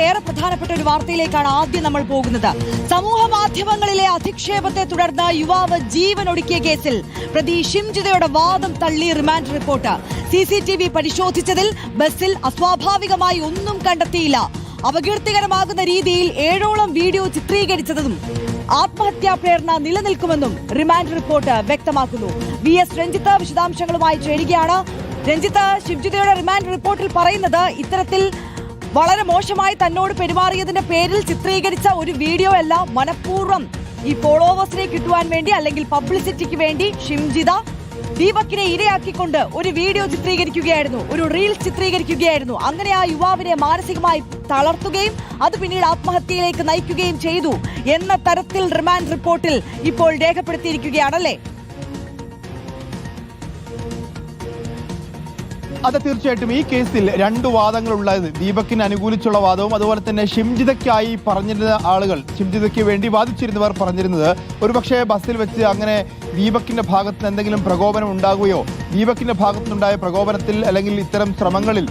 ഏറെ പ്രധാനപ്പെട്ട ഒരു വാർത്തയിലേക്കാണ് ആദ്യം നമ്മൾ പോകുന്നത്. സമൂഹ മാധ്യമങ്ങളിലെ അധിക്ഷേപത്തെ തുടർന്ന് യുവാവ് ജീവൻ ഒടുക്കിയ കേസിൽ പ്രതി ഷിംജിതയുടെ വാദം തള്ളി remand report. C C T V പരിശോധിച്ചതിൽ ബസ്സിൽ അസ്വാഭാവികമായി ഒന്നും കണ്ടെത്തിയില്ല. അപകീർത്തികരമാകുന്ന രീതിയിൽ ഏഴോളം വീഡിയോ ചിത്രീകരിച്ചതും ആത്മഹത്യാ പ്രേരണ നിലനിൽക്കുമെന്നും റിമാൻഡ് റിപ്പോർട്ട് വ്യക്തമാക്കുന്നു. വി എസ് രഞ്ജിത്ത് വിശദാംശങ്ങളുമായി ചേരുകയാണ്. രഞ്ജിത്ത് ശിവജിതയുടെ റിമാൻഡ് റിപ്പോർട്ടിൽ പറയുന്നത് ഇത്തരത്തിൽ വളരെ മോശമായി തന്നോട് പെരുമാറിയതിന്റെ പേരിൽ ചിത്രീകരിച്ച ഒരു വീഡിയോ അല്ല മനഃപൂർവം ഈ ഫോളോവേഴ്സിനെ കിട്ടുവാൻ വേണ്ടി അല്ലെങ്കിൽ പബ്ലിസിറ്റിക്ക് വേണ്ടി ഷിംജിത ദീപക്കിനെ ഇരയാക്കിക്കൊണ്ട് ഒരു വീഡിയോ ചിത്രീകരിക്കുകയായിരുന്നു. ഒരു റീൽ ചിത്രീകരിക്കുകയായിരുന്നു. അങ്ങനെ ആ യുവാവിനെ മാനസികമായി തളർത്തുകയും അത് പിന്നീട് ആത്മഹത്യയിലേക്ക് നയിക്കുകയും ചെയ്തു എന്ന തരത്തിൽ റിമാൻഡ് റിപ്പോർട്ടിൽ ഇപ്പോൾ രേഖപ്പെടുത്തിയിരിക്കുകയാണല്ലേ? അത് തീർച്ചയായിട്ടും ഈ കേസിൽ രണ്ട് വാദങ്ങളുള്ളത്. ദീപക്കിന് അനുകൂലിച്ചുള്ള വാദവും അതുപോലെ തന്നെ ഷിംജിതയ്ക്കായി പറഞ്ഞിരുന്ന ആളുകൾ ഷിംജിതയ്ക്ക് വേണ്ടി വാദിച്ചിരുന്നവർ പറഞ്ഞിരുന്നത്. ഒരുപക്ഷെ ബസ്സിൽ വെച്ച് അങ്ങനെ ദീപക്കിന്റെ ഭാഗത്ത് എന്തെങ്കിലും പ്രകോപനം ഉണ്ടാകുകയോ ദീപക്കിന്റെ ഭാഗത്തുനിന്നുണ്ടായ പ്രകോപനത്തിൽ അല്ലെങ്കിൽ ഇത്തരം ശ്രമങ്ങളിൽ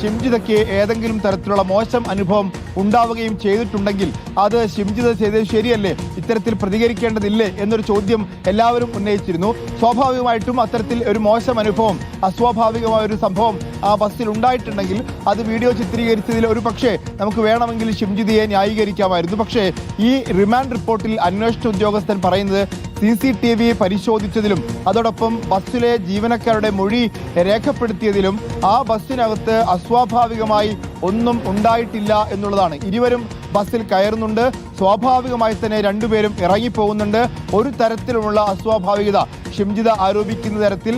ഷിംജിതയ്ക്ക് ഏതെങ്കിലും തരത്തിലുള്ള മോശം അനുഭവം ഉണ്ടാവുകയും ചെയ്തിട്ടുണ്ടെങ്കിൽ അത് ഷിംജിത ചെയ്തത് ശരിയല്ലേ? ഇത്തരത്തിൽ പ്രതികരിക്കേണ്ടതില്ലേ? എന്നൊരു ചോദ്യം എല്ലാവരും ഉന്നയിച്ചിരുന്നു. സ്വാഭാവികമായിട്ടും അത്തരത്തിൽ ഒരു മോശം അനുഭവം അസ്വാഭാവികമായ ഒരു സംഭവം ആ ബസ്സിൽ ഉണ്ടായിട്ടുണ്ടെങ്കിൽ അത് വീഡിയോ ചിത്രീകരിച്ചതിൽ ഒരു പക്ഷേ നമുക്ക് വേണമെങ്കിൽ ഷിംജിതയെ ന്യായീകരിക്കാമായിരുന്നു. പക്ഷേ ഈ റിമാൻഡ് റിപ്പോർട്ടിൽ അന്വേഷണ ഉദ്യോഗസ്ഥൻ പറയുന്നത് സി സി ടി വി പരിശോധിച്ചതിലും അതോടൊപ്പം ബസ്സിലെ ജീവനക്കാരുടെ മൊഴി രേഖപ്പെടുത്തിയതിലും ആ ബസ്സിനകത്ത് അസ്വാഭാവികമായി ഒന്നും ഉണ്ടായിട്ടില്ല എന്നുള്ളതാണ്. ഇരുവരും ബസ്സിൽ കയറുന്നുണ്ട്. സ്വാഭാവികമായി തന്നെ രണ്ടുപേരും ഇറങ്ങിപ്പോകുന്നുണ്ട്. ഒരു തരത്തിലുമുള്ള അസ്വാഭാവികത ഷിംജിത ആരോപിക്കുന്ന തരത്തിൽ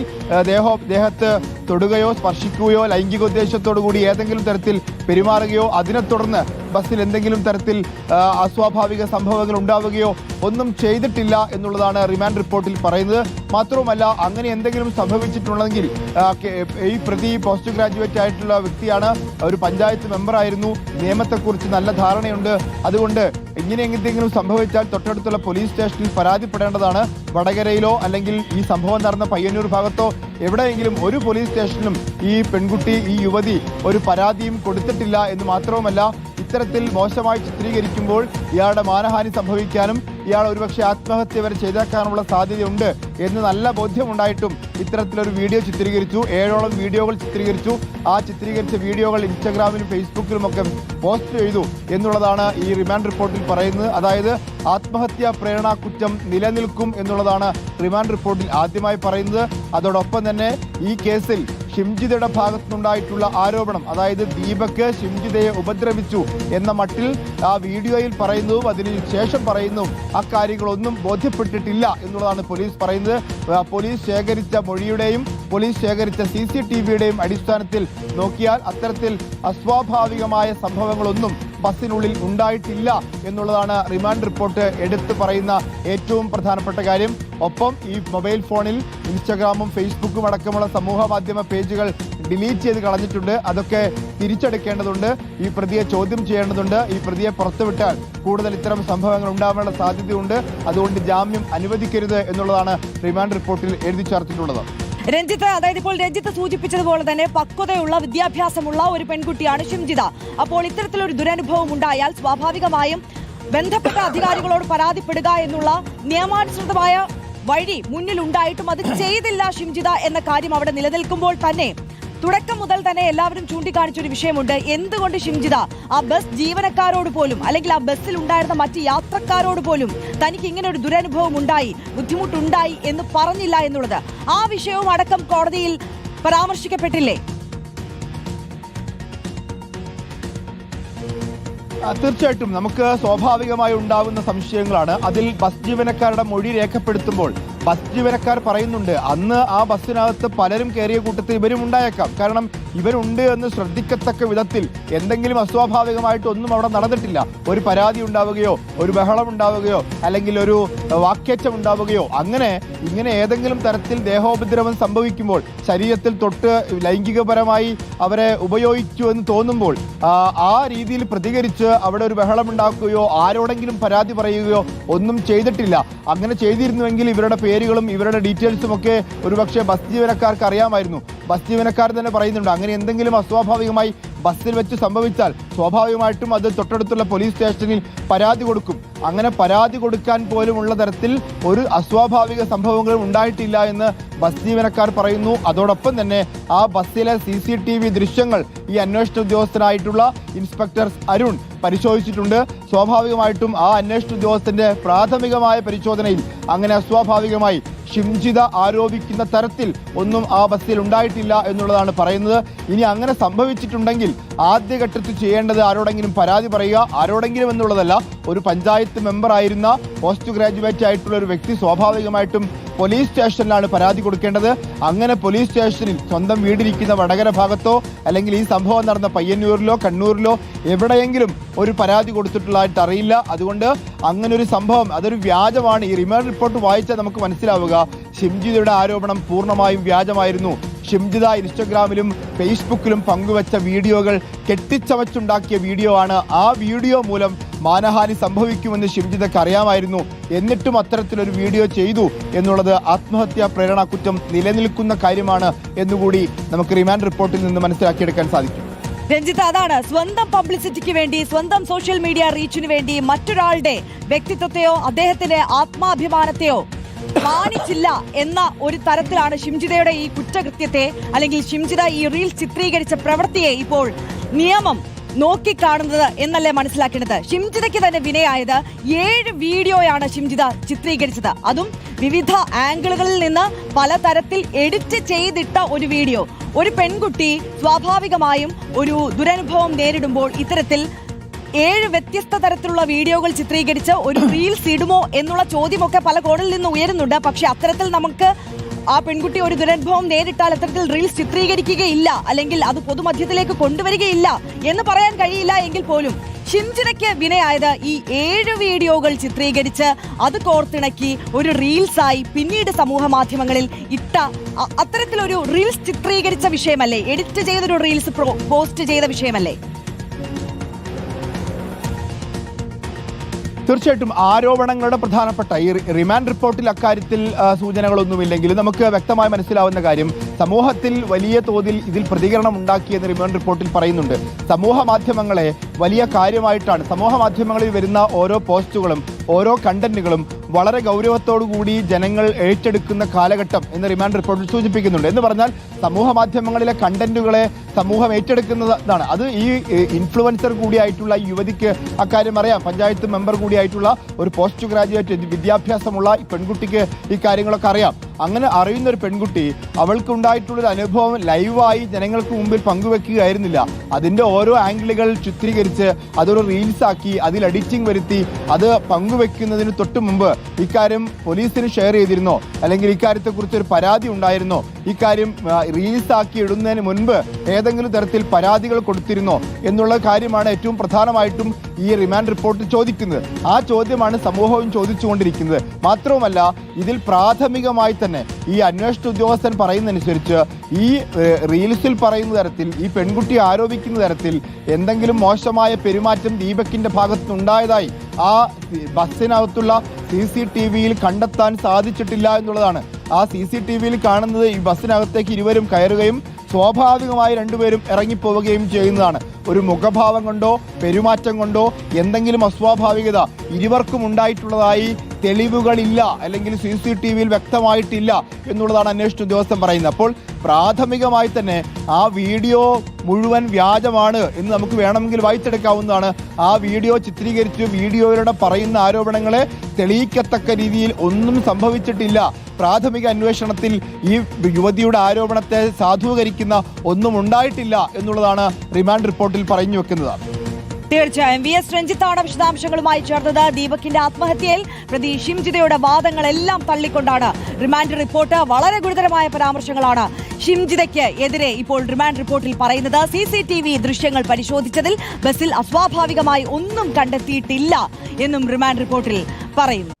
ദേഹോ ദേഹത്ത് തൊടുകയോ സ്പർശിക്കുകയോ ലൈംഗിക ഉദ്ദേശത്തോടു കൂടി ഏതെങ്കിലും തരത്തിൽ പെരുമാറുകയോ അതിനെ തുടർന്ന് ബസ്സിൽ എന്തെങ്കിലും തരത്തിൽ അസ്വാഭാവിക സംഭവങ്ങൾ ഉണ്ടാവുകയോ ഒന്നും ചെയ്തിട്ടില്ല എന്നുള്ളതാണ് റിമാൻഡ് റിപ്പോർട്ടിൽ പറയുന്നത്. മാത്രവുമല്ല അങ്ങനെ എന്തെങ്കിലും സംഭവിച്ചിട്ടുണ്ടെങ്കിൽ ഈ പ്രതി പോസ്റ്റ് ഗ്രാജുവേറ്റ് ആയിട്ടുള്ള വ്യക്തിയാണ്. ഒരു പഞ്ചായത്ത് മെമ്പറായിരുന്നു. നിയമത്തെക്കുറിച്ച് നല്ല ധാരണയുണ്ട്. അതുകൊണ്ട് ഇങ്ങനെ എന്തെങ്കിലും സംഭവിച്ചാൽ തൊട്ടടുത്തുള്ള പോലീസ് സ്റ്റേഷനിൽ പരാതിപ്പെടേണ്ടതാണ്. വടകരയിലോ അല്ലെങ്കിൽ ഈ സംഭവം നടന്ന പയ്യന്നൂർ ഭാഗത്തോ എവിടെയെങ്കിലും ഒരു പോലീസ് സ്റ്റേഷനിലും ഈ പെൺകുട്ടി ഈ യുവതി ഒരു പരാതിയും കൊടുത്തിട്ടില്ല. എന്ന് മാത്രവുമല്ല ഇത്തരത്തിൽ മോശമായി ചിത്രീകരിക്കുമ്പോൾ ഇയാളുടെ മാനഹാനി സംഭവിക്കാനും ഇയാൾ ഒരുപക്ഷെ ആത്മഹത്യ വരെ ചെയ്തേക്കാനുള്ള സാധ്യതയുണ്ട് എന്ന് നല്ല ബോധ്യമുണ്ടായിട്ടും ഇത്തരത്തിലൊരു വീഡിയോ ചിത്രീകരിച്ചു. ഏഴോളം വീഡിയോകൾ ചിത്രീകരിച്ചു. ആ ചിത്രീകരിച്ച വീഡിയോകൾ ഇൻസ്റ്റഗ്രാമിലും ഫേസ്ബുക്കിലും ഒക്കെ പോസ്റ്റ് ചെയ്തു എന്നുള്ളതാണ് ഈ റിമാൻഡ് റിപ്പോർട്ടിൽ പറയുന്നത്. അതായത് ആത്മഹത്യാ പ്രേരണ കുറ്റം നിലനിൽക്കും എന്നുള്ളതാണ് റിമാൻഡ് റിപ്പോർട്ടിൽ ആദ്യമായി പറയുന്നത്. അതോടൊപ്പം തന്നെ ഈ കേസിൽ ഷിംജിതയുടെ ഭാഗത്തുനിന്നുണ്ടായിട്ടുള്ള ആരോപണം. അതായത് ദീപക് ഷിംജിതയെ ഉപദ്രവിച്ചു എന്ന മട്ടിൽ ആ വീഡിയോയിൽ പറയുന്നതും അതിന് ശേഷം പറയുന്നു അക്കാര്യങ്ങളൊന്നും ബോധ്യപ്പെട്ടിട്ടില്ല എന്നുള്ളതാണ് പോലീസ് പറയുന്നത്. പോലീസ് ശേഖരിച്ച മൊഴിയുടെയും പോലീസ് ശേഖരിച്ച സി സി ടി വിയുടെയും അടിസ്ഥാനത്തിൽ നോക്കിയാൽ അത്തരത്തിൽ അസ്വാഭാവികമായ സംഭവങ്ങളൊന്നും ബസ്സിനുള്ളിൽ ഉണ്ടായിട്ടില്ല എന്നുള്ളതാണ് റിമാൻഡ് റിപ്പോർട്ട് എടുത്തു പറയുന്ന ഏറ്റവും പ്രധാനപ്പെട്ട കാര്യം. ഒപ്പം ഈ മൊബൈൽ ഫോണിൽ ഇൻസ്റ്റഗ്രാമും ഫേസ്ബുക്കും അടക്കമുള്ള സമൂഹ മാധ്യമ പേജുകൾ ഡിലീറ്റ് ചെയ്ത് കളഞ്ഞിട്ടുണ്ട്. അതൊക്കെ തിരിച്ചെടുക്കേണ്ടതുണ്ട് ഈ പ്രതിയെ ചോദ്യം ചെയ്യേണ്ടതുണ്ട്. ഈ പ്രതിയെ പുറത്തുവിട്ടാൽ കൂടുതൽ ഇത്തരം സംഭവങ്ങൾ ഉണ്ടാവാനുള്ള സാധ്യതയുണ്ട്. അതുകൊണ്ട് ജാമ്യം അനുവദിക്കരുത് എന്നുള്ളതാണ് റിമാൻഡ് റിപ്പോർട്ടിൽ എഴുതി ചേർത്തിട്ടുള്ളത്. രഞ്ജിത്ത് അതായത് ഇപ്പോൾ രഞ്ജിത്ത് സൂചിപ്പിച്ചതുപോലെ തന്നെ പക്വതയുള്ള വിദ്യാഭ്യാസമുള്ള ഒരു പെൺകുട്ടിയാണ് ഷിംജിത. അപ്പോൾ ഇത്തരത്തിലൊരു ദുരനുഭവം ഉണ്ടായാൽ സ്വാഭാവികമായും ബന്ധപ്പെട്ട അധികാരികളോട് പരാതിപ്പെടുക എന്നുള്ള നിയമാനുസൃതമായ വഴി മുന്നിലുണ്ടായിട്ടും അത് ചെയ്തില്ല ഷിംജിത എന്ന കാര്യം അവിടെ നിലനിൽക്കുമ്പോൾ തന്നെ തുടക്കം മുതൽ തന്നെ എല്ലാവരും ചൂണ്ടിക്കാണിച്ച ഒരു വിഷയമുണ്ട്. എന്തുകൊണ്ട് ഷിംജിത ആ ബസ് ജീവനക്കാരോട് പോലും അല്ലെങ്കിൽ ആ ബസ്സിൽ ഉണ്ടായിരുന്ന മറ്റ് യാത്രക്കാരോട് പോലും തനിക്ക് ഇങ്ങനെ ഒരു ദുരനുഭവം ഉണ്ടായി ബുദ്ധിമുട്ടുണ്ടായി എന്ന് പറഞ്ഞില്ല എന്നുള്ളത് ആ വിഷയവും അടക്കം കോടതിയിൽ പരാമർശിക്കപ്പെട്ടില്ലേ? തീർച്ചയായിട്ടും നമുക്ക് സ്വാഭാവികമായി ഉണ്ടാകുന്ന സംശയങ്ങളാണ്. അതിൽ ബസ് ജീവനക്കാരുടെ മൊഴി രേഖപ്പെടുത്തുമ്പോൾ ബസ് ജീവനക്കാർ പറയുന്നുണ്ട് അന്ന് ആ ബസ്സിനകത്ത് പലരും കയറിയ കൂട്ടത്തിൽ ഇവരും ഉണ്ടായേക്കാം. കാരണം ഇവരുണ്ട് എന്ന് ശ്രദ്ധിക്കത്തക്ക വിധത്തിൽ എന്തെങ്കിലും അസ്വാഭാവികമായിട്ട് ഒന്നും അവിടെ നടന്നിട്ടില്ല. ഒരു പരാതി ഉണ്ടാവുകയോ ഒരു ബഹളം ഉണ്ടാവുകയോ അല്ലെങ്കിൽ ഒരു വാക്കേറ്റം ഉണ്ടാവുകയോ അങ്ങനെ ഇങ്ങനെ ഏതെങ്കിലും തരത്തിൽ ദേഹോപദ്രവം സംഭവിക്കുമ്പോൾ ശരീരത്തിൽ തൊട്ട് ലൈംഗികപരമായി അവരെ ഉപയോഗിച്ചു എന്ന് തോന്നുമ്പോൾ ആ, രീതിയിൽ പ്രതികരിച്ച് അവിടെ ഒരു ബഹളം ഉണ്ടാക്കുകയോ ആരോടെങ്കിലും പരാതി പറയുകയോ ഒന്നും ചെയ്തിട്ടില്ല. അങ്ങനെ ചെയ്തിരുന്നുവെങ്കിൽ ഇവരുടെ പേരുകളും ഇവരുടെ ഡീറ്റെയിൽസും ഒക്കെ ഒരുപക്ഷെ ബസ് ജീവനക്കാർക്ക് അറിയാമായിരുന്നു. ബസ് ജീവനക്കാർ തന്നെ പറയുന്നുണ്ട് അങ്ങനെ എന്തെങ്കിലും അസ്വാഭാവികമായി ബസ്സിൽ വെച്ച് സംഭവിച്ചാൽ സ്വാഭാവികമായിട്ടും അത് തൊട്ടടുത്തുള്ള പോലീസ് സ്റ്റേഷനിൽ പരാതി കൊടുക്കും. അങ്ങനെ പരാതി കൊടുക്കാൻ പോലുമുള്ള തരത്തിൽ ഒരു അസ്വാഭാവിക സംഭവങ്ങളും ഉണ്ടായിട്ടില്ല എന്ന് ബസ് ജീവനക്കാർ പറയുന്നു. അതോടൊപ്പം തന്നെ ആ ബസ്സിലെ സി സി ടി വി ദൃശ്യങ്ങൾ ഈ അന്വേഷണ ഉദ്യോഗസ്ഥനായിട്ടുള്ള ഇൻസ്പെക്ടർ അരുൺ പരിശോധിച്ചിട്ടുണ്ട്. സ്വാഭാവികമായിട്ടും ആ അന്വേഷണ ഉദ്യോഗസ്ഥന്റെ പ്രാഥമികമായ പരിശോധനയിൽ അങ്ങനെ അസ്വാഭാവികമായി ഷിംജിത ആരോപിക്കുന്ന തരത്തിൽ ഒന്നും ആ ബസ്സിൽ ഉണ്ടായിട്ടില്ല എന്നുള്ളതാണ് പറയുന്നത്. ഇനി അങ്ങനെ സംഭവിച്ചിട്ടുണ്ടെങ്കിൽ ആദ്യഘട്ടത്തിൽ ചെയ്യേണ്ടത് ആരോടെങ്കിലും പരാതി പറയുക ആരോടെങ്കിലും എന്നുള്ളതല്ല ഒരു പഞ്ചായത്ത് മെമ്പർ ആയിരുന്ന പോസ്റ്റ് ഗ്രാജുവേറ്റ് ആയിട്ടുള്ള ഒരു വ്യക്തി സ്വാഭാവികമായിട്ടും പോലീസ് സ്റ്റേഷനിലാണ് പരാതി കൊടുക്കേണ്ടത്. അങ്ങനെ പോലീസ് സ്റ്റേഷനിൽ സ്വന്തം വീടിരിക്കുന്ന വടകര ഭാഗത്തോ അല്ലെങ്കിൽ ഈ സംഭവം നടന്ന പയ്യന്നൂരിലോ കണ്ണൂരിലോ എവിടെയെങ്കിലും ഒരു പരാതി കൊടുത്തിട്ടുള്ളതായിട്ട് അറിയില്ല. അതുകൊണ്ട് അങ്ങനെ ഒരു സംഭവം അതൊരു വ്യാജമാണ്. ഈ റിമാൻഡ് റിപ്പോർട്ട് വായിച്ചാൽ നമുക്ക് മനസ്സിലാവുക. ഷിംജിതയുടെ ആരോപണം പൂർണമായും വ്യാജമായിരുന്നു. ഷിംജിത ഇൻസ്റ്റഗ്രാമിലും ഫേസ്ബുക്കിലും പങ്കുവച്ച വീഡിയോകൾ കെട്ടിച്ചമച്ചുണ്ടാക്കിയ വീഡിയോ ആണ്. ആ വീഡിയോ മൂലം മാനഹാനി സംഭവിക്കുമെന്ന് ഷിംജിതയ്ക്ക് അറിയാമായിരുന്നു. എന്നിട്ടും അത്തരത്തിലൊരു വീഡിയോ ചെയ്തു എന്നുള്ളത് ആത്മഹത്യാ പ്രേരണ കുറ്റം നിലനിൽക്കുന്ന കാര്യമാണ് എന്നുകൂടി നമുക്ക് റിമാൻഡ് റിപ്പോർട്ടിൽ നിന്ന് മനസ്സിലാക്കിയെടുക്കാൻ സാധിക്കും. രഞ്ജിത്ത് അതാണ്. സ്വന്തം പബ്ലിസിറ്റിക്ക് വേണ്ടി സ്വന്തം സോഷ്യൽ മീഡിയ റീച്ചിന് വേണ്ടി മറ്റൊരാളുടെ വ്യക്തിത്വത്തെയോ അദ്ദേഹത്തിന്റെ ആത്മാഭിമാനത്തെയോ മാനിച്ചില്ല എന്ന ഒരു തരത്തിലാണ് ഷിംജിതയുടെ ഈ കുറ്റകൃത്യത്തെ അല്ലെങ്കിൽ ഷിംജിത ഈ റീൽ ചിത്രീകരിച്ച പ്രവൃത്തിയെ ഇപ്പോൾ നിയമം നോക്കിക്കാണുന്നത് എന്നല്ലേ മനസ്സിലാക്കേണ്ടത്? ഷിംജിതയ്ക്ക് തന്നെ വിനയായത് ഏഴ് വീഡിയോയാണ് ഷിംജിത ചിത്രീകരിച്ചത്. അതും വിവിധ ആംഗിളുകളിൽ നിന്ന് പലതരത്തിൽ എഡിറ്റ് ചെയ്തിട്ട ഒരു വീഡിയോ. ഒരു പെൺകുട്ടി സ്വാഭാവികമായും ഒരു ദുരനുഭവം നേരിടുമ്പോൾ ഇത്തരത്തിൽ ഏഴ് വ്യത്യസ്ത തരത്തിലുള്ള വീഡിയോകൾ ചിത്രീകരിച്ച് ഒരു റീൽസ് ഇടുമോ എന്നുള്ള ചോദ്യമൊക്കെ പല കോണിൽ നിന്ന് ഉയരുന്നുണ്ട്. പക്ഷെ അത്തരത്തിൽ നമുക്ക് ആ പെൺകുട്ടി ഒരു ദുരനുഭവം നേരിട്ടാൽ അത്തരത്തിൽ റീൽസ് ചിത്രീകരിക്കുകയില്ല. അല്ലെങ്കിൽ അത് പൊതുമധ്യത്തിലേക്ക് കൊണ്ടുവരികയില്ല എന്ന് പറയാൻ കഴിയില്ല എങ്കിൽ പോലും ഷിംജിനയ്ക്ക് വിനയായത് ഈ ഏഴ് വീഡിയോകൾ ചിത്രീകരിച്ച് അത് കോർത്തിണക്കി ഒരു റീൽസായി പിന്നീട് സമൂഹ മാധ്യമങ്ങളിൽ ഇട്ട അത്തരത്തിലൊരു റീൽസ് ചിത്രീകരിച്ച വിഷയമല്ലേ? എഡിറ്റ് ചെയ്തൊരു റീൽസ് പോസ്റ്റ് ചെയ്ത വിഷയമല്ലേ? തീർച്ചയായിട്ടും ആരോപണങ്ങളുടെ പ്രധാനപ്പെട്ട ഈ റിമാൻഡ് റിപ്പോർട്ടിൽ അക്കാര്യത്തിൽ സൂചനകളൊന്നുമില്ലെങ്കിലും നമുക്ക് വ്യക്തമായി മനസ്സിലാവുന്ന കാര്യം സമൂഹത്തിൽ വലിയ തോതിൽ ഇതിൽ പ്രതികരണം ഉണ്ടാക്കിയെന്ന് റിമാൻഡ് റിപ്പോർട്ടിൽ പറയുന്നുണ്ട്. സമൂഹ മാധ്യമങ്ങളെ വലിയ കാര്യമായിട്ടാണ് സമൂഹ മാധ്യമങ്ങളിൽ വരുന്ന ഓരോ പോസ്റ്റുകളും ഓരോ കണ്ടന്റുകളും വളരെ കൂടി ജനങ്ങൾ ഏറ്റെടുക്കുന്ന കാലഘട്ടം എന്ന് റിമാൻഡ് റിപ്പോർട്ടിൽ സൂചിപ്പിക്കുന്നുണ്ട്. എന്ന് പറഞ്ഞാൽ സമൂഹ മാധ്യമങ്ങളിലെ കണ്ടന്റുകളെ സമൂഹം ഏറ്റെടുക്കുന്നതാണ് അത് ഈ ഇൻഫ്ലുവൻസർ കൂടിയായിട്ടുള്ള യുവതിക്ക് അക്കാര്യം അറിയാം. പഞ്ചായത്ത് മെമ്പർ കൂടിയായിട്ടുള്ള ഒരു പോസ്റ്റ് ഗ്രാജുവേറ്റ് വിദ്യാഭ്യാസമുള്ള പെൺകുട്ടിക്ക് ഈ കാര്യങ്ങളൊക്കെ അറിയാം. അങ്ങനെ അറിയുന്ന ഒരു പെൺകുട്ടി അവൾക്കുണ്ടായിട്ടുള്ളൊരു അനുഭവം ലൈവായി ജനങ്ങൾക്ക് മുമ്പിൽ പങ്കുവെക്കുകയായിരുന്നില്ല. അതിന്റെ ഓരോ ആംഗിളുകൾ ചിത്രീകരിച്ച് അതൊരു റീൽസാക്കി അതിൽ എഡിറ്റിംഗ് വരുത്തി അത് പങ്കുവെക്കുന്നതിന് തൊട്ട് മുമ്പ് ഇക്കാര്യം പോലീസിന് ഷെയർ ചെയ്തിരുന്നോ? അല്ലെങ്കിൽ ഇക്കാര്യത്തെക്കുറിച്ച് ഒരു പരാതി ഉണ്ടായിരുന്നോ? ഇക്കാര്യം റീൽസാക്കി ഇടുന്നതിന് മുൻപ് ഏതെങ്കിലും തരത്തിൽ പരാതികൾ കൊടുത്തിരുന്നോ? എന്നുള്ള കാര്യമാണ് ഏറ്റവും പ്രധാനമായിട്ടും ഈ റിമാൻഡ് റിപ്പോർട്ട് ചോദിക്കുന്നത്. ആ ചോദ്യമാണ് സമൂഹവും ചോദിച്ചുകൊണ്ടിരിക്കുന്നത്. മാത്രവുമല്ല ഇതിൽ പ്രാഥമികമായി തന്നെ ഈ അന്വേഷണ ഉദ്യോഗസ്ഥൻ പറയുന്നതനുസരിച്ച് ഈ റീൽസിൽ പറയുന്ന തരത്തിൽ ഈ പെൺകുട്ടി ആരോപിക്കുന്ന തരത്തിൽ എന്തെങ്കിലും മോശമായ പെരുമാറ്റം ദീപക്കിന്റെ ഭാഗത്തുനിന്നുണ്ടായതായി ആ ബസ്സിനകത്തുള്ള സി സി ടി വിയിൽ കണ്ടെത്താൻ സാധിച്ചിട്ടില്ല എന്നുള്ളതാണ്. ആ സി സി ടി വിയിൽ കാണുന്നത് ഈ ബസ്സിനകത്തേക്ക് ഇരുവരും കയറുകയും സ്വാഭാവികമായി രണ്ടുപേരും ഇറങ്ങിപ്പോവുകയും ചെയ്യുന്നതാണ്. ഒരു മുഖഭാവം കൊണ്ടോ പെരുമാറ്റം കൊണ്ടോ എന്തെങ്കിലും അസ്വാഭാവികത ഇരുവർക്കും ഉണ്ടായിട്ടുള്ളതായി തെളിവുകളില്ല അല്ലെങ്കിൽ സി സി ടി വിയിൽ വ്യക്തമായിട്ടില്ല എന്നുള്ളതാണ് അന്വേഷണ ഉദ്യോഗസ്ഥൻ പറയുന്നത്. അപ്പോൾ പ്രാഥമികമായി തന്നെ ആ വീഡിയോ മുഴുവൻ വ്യാജമാണ് എന്ന് നമുക്ക് വേണമെങ്കിൽ വായിച്ചെടുക്കാവുന്നതാണ്. ആ വീഡിയോ ചിത്രീകരിച്ച് വീഡിയോയിലൂടെ പറയുന്ന ആരോപണങ്ങളെ തെളിയിക്കത്തക്ക രീതിയിൽ ഒന്നും സംഭവിച്ചിട്ടില്ല. പ്രാഥമിക അന്വേഷണത്തിൽ ഈ യുവതിയുടെ ആരോപണത്തെ സാധൂകരിക്കുന്ന ഒന്നും ഉണ്ടായിട്ടില്ല എന്നുള്ളതാണ് റിമാൻഡ് റിപ്പോർട്ടിൽ പറഞ്ഞു വെക്കുന്നത്. തീർച്ചയായും വി എസ് രഞ്ജിത്താണ് വിശദാംശങ്ങളുമായി ചേർന്നത്. ദീപകിന്റെ ആത്മഹത്യയിൽ പ്രതി ഷിംജിതയുടെ വാദങ്ങളെല്ലാം തള്ളിക്കൊണ്ടാണ് റിമാൻഡ് റിപ്പോർട്ട്. വളരെ ഗുരുതരമായ പരാമർശങ്ങളാണ് ഷിംജിതയ്ക്ക് എതിരെ ഇപ്പോൾ റിമാൻഡ് റിപ്പോർട്ടിൽ പറയുന്നത്. സി സി ടി വി ദൃശ്യങ്ങൾ പരിശോധിച്ചതിൽ ബസ്സിൽ അസ്വാഭാവികമായി ഒന്നും കണ്ടെത്തിയിട്ടില്ല എന്നും റിമാൻഡ് റിപ്പോർട്ടിൽ പറയുന്നു.